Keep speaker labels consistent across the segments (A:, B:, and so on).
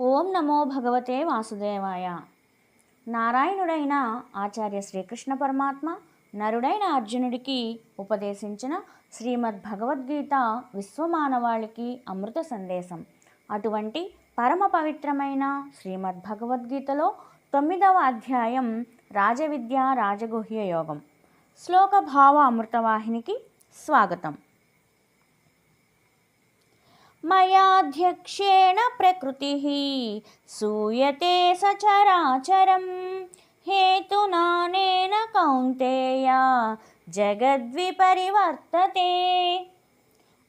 A: ఓం నమో భగవతే వాసుదేవాయ. నారాయణుడైన ఆచార్య శ్రీకృష్ణ పరమాత్మ నరుడైన అర్జునుడికి ఉపదేశించిన శ్రీమద్ భగవద్గీత విశ్వమానవాళికి అమృత సందేశం. అటువంటి పరమ పవిత్రమైన శ్రీమద్ భగవద్గీతలో తొమ్మిదవ అధ్యాయం రాజవిద్య రాజగుహ్య యోగం. శ్లోక భావ అమృతవాహినికి స్వాగతం. మయాధ్యక్షేణ ప్రకృతి సూయతే సచరాచరం హేతునానేన కౌంతేయ జగద్విపరివర్తతే.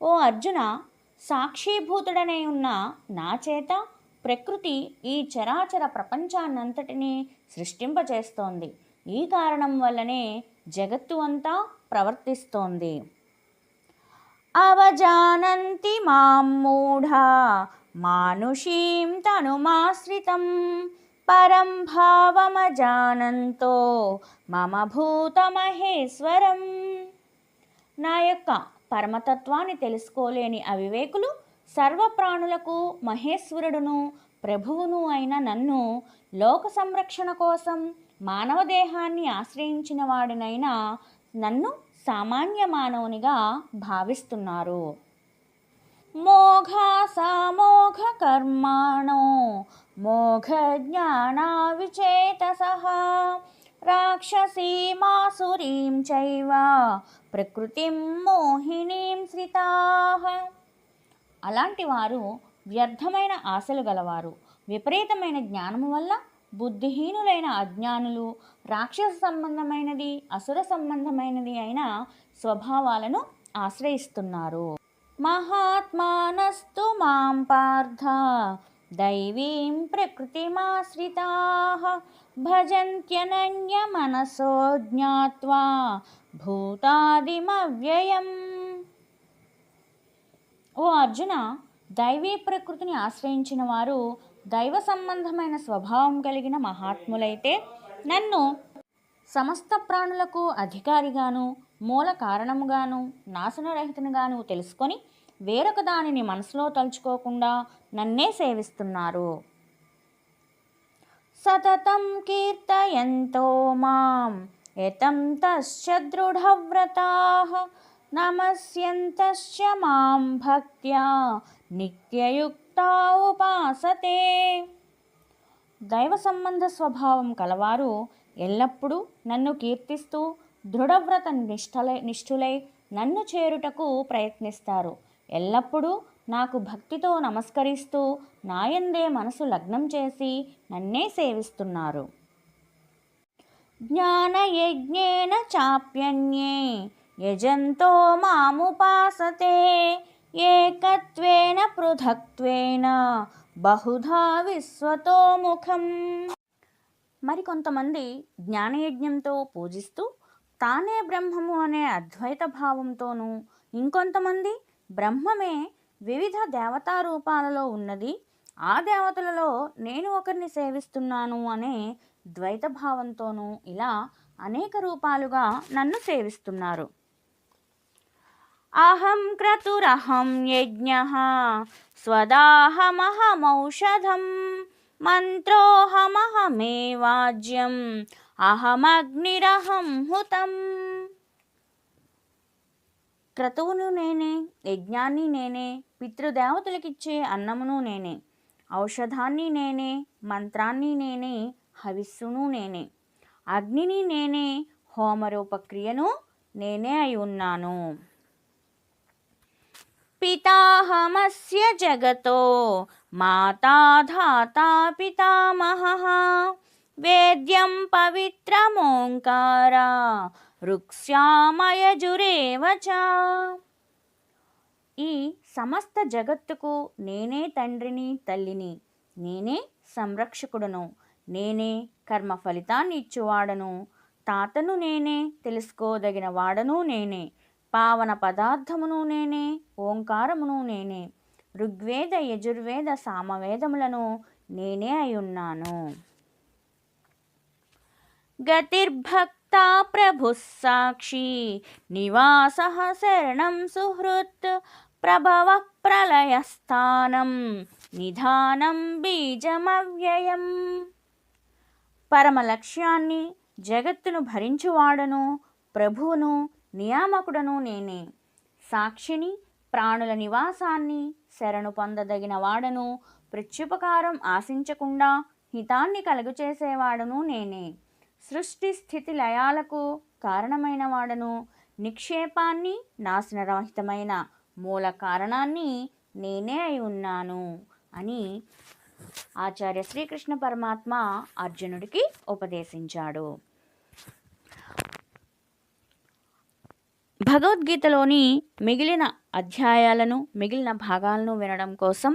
A: ఓ అర్జున సాక్షిభూతుడనే ఉన్న నా చేత ప్రకృతి ఈ చరాచర ప్రపంచాన్నంతటినీ సృష్టింపచేస్తోంది. ఈ కారణం వల్లనే జగత్తు అంతా ప్రవర్తిస్తోంది. అవజానంతి మాం మూఢా మానుషీం తనుమాశ్రితం పరం భావమజానంతో మమ భూతమహేశ్వరం. నా యొక్క పరమతత్వాన్ని తెలుసుకోలేని అవివేకులు సర్వప్రాణులకు మహేశ్వరుడును ప్రభువును అయిన నన్ను లోక సంరక్షణ కోసం మానవ దేహాన్ని ఆశ్రయించిన వాడినైనా నన్ను సామాన్య మానవునిగా భావిస్తున్నారు. మోఘ కర్మాణో మోఘ జ్ఞానా విచేతస రాక్షసీమాసురీం చైవ ప్రకృతిం మోహినీం శ్రితా. అలాంటి వారు వ్యర్థమైన ఆశలు గలవారు. విపరీతమైన జ్ఞానము వల్ల బుద్ధిహీనులైన అజ్ఞానులు రాక్షస సంబంధమైనది అసుర సంబంధమైనది అయిన స్వభావాలను ఆశ్రయిస్తున్నారు. మహాత్మానస్తు మాం పార్థ దైవీం ప్రకృతిమాశ్రితా భజంత్యనన్య మనసో జ్ఞావా భూతాదిమవ్యయం. ఓ అర్జున దైవీ ప్రకృతిని ఆశ్రయించిన వారు దైవ సంబంధమైన స్వభావం కలిగిన మహాత్ములైతే నన్ను సమస్త ప్రాణులకు అధికారిగాను మూల కారణముగాను నాశనరహితనుగాను తెలుసుకొని వేరొక దానిని మనసులో తలుచుకోకుండా నన్నే సేవిస్తున్నారు. సతతం కీర్తయంతో మాం ఎతం తశ్చ దృఢవ్రతా నమస్యంతశ్చ మాం భక్త్యా నిత్యయుక్త ఉపాసతే దైవ సంబంధ స్వభావం కలవారు ఎల్లప్పుడూ నన్ను కీర్తిస్తూ దృఢవ్రత నిష్ఠలై నిష్ఠులై నన్ను చేరుటకు ప్రయత్నిస్తారు. ఎల్లప్పుడూ నాకు భక్తితో నమస్కరిస్తూ నాయందే మనసు లగ్నం చేసి నన్నే సేవిస్తున్నారు. జ్ఞానయజ్ఞేన చాప్యన్యే యజంతో మాముపాసతే ఏకత్వేన పృథక్త్వేన బహుధా విశ్వతో ముఖం. మరికొంతమంది జ్ఞానయజ్ఞంతో పూజిస్తూ తానే బ్రహ్మము అనే అద్వైత భావంతోనూ ఇంకొంతమంది బ్రహ్మమే వివిధ దేవతా రూపాలలో ఉన్నది ఆ దేవతలలో నేను ఒకరిని సేవిస్తున్నాను అనే ద్వైత భావంతోనూ ఇలా అనేక రూపాలుగా నన్ను సేవిస్తున్నారు. అహం క్రతురహం యజ్ఞ స్వదాహమహమౌషధం మంత్రోహమహమేవాజ్యం అహమగ్నిరహం హుతం క్రతువును నేనే యజ్ఞాన్ని నేనే పితృదేవతలకిచ్చే అన్నమును నేనే ఔషధాన్ని నేనే మంత్రాన్ని నేనే హవిస్సును నేనే అగ్నిని నేనే హోమరూపక్రియను నేనే అయి ఉన్నాను. పితాహమస్య జగతో మాతాధాతా పితామహ. వేద్యం పవిత్రమోంకారా రుక్ష్యామయజురేవ ఈ సమస్త జగత్తుకు నేనే తండ్రిని తల్లిని. నేనే సంరక్షకుడును. నేనే కర్మ ఫలితాన్ని ఇచ్చువాడను. తాతను నేనే తెలుసుకోదగిన వాడను నేనే. పావన పదార్థమును నేనే ఓంకారమును నేనే ఋగ్వేద యజుర్వేద సామవేదములను నేనే అయున్నాను గతిర్భక్త గతిర్భక్తా ప్రభు సాక్షి నివాస శరణం సుహృత్ ప్రభవ ప్రళయస్థానం నిధానం బీజమవ్యయం. పరమ లక్ష్యాన్ని జగత్తును భరించువాడను ప్రభువును నియామకుడను నేనే. సాక్షిని ప్రాణుల నివాసాన్ని శరణు పొందదగిన వాడను ప్రత్యుపకారం ఆశించకుండా హితాన్ని కలుగచేసేవాడను నేనే. సృష్టి స్థితి లయాలకు కారణమైన వాడను నిక్షేపాన్ని నాశనరహితమైన మూల కారణాన్ని నేనే అయి ఉన్నాను అని ఆచార్య శ్రీకృష్ణ పరమాత్మ అర్జునుడికి ఉపదేశించాడు. భగవద్గీతలోని మిగిలిన అధ్యాయాలను మిగిలిన భాగాలను వినడం కోసం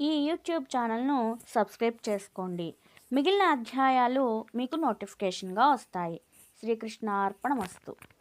A: ఈ యూట్యూబ్ ఛానల్ను సబ్స్క్రైబ్ చేసుకోండి. మిగిలిన అధ్యాయాలు మీకు నోటిఫికేషన్గా వస్తాయి. శ్రీకృష్ణ అర్పణమస్తు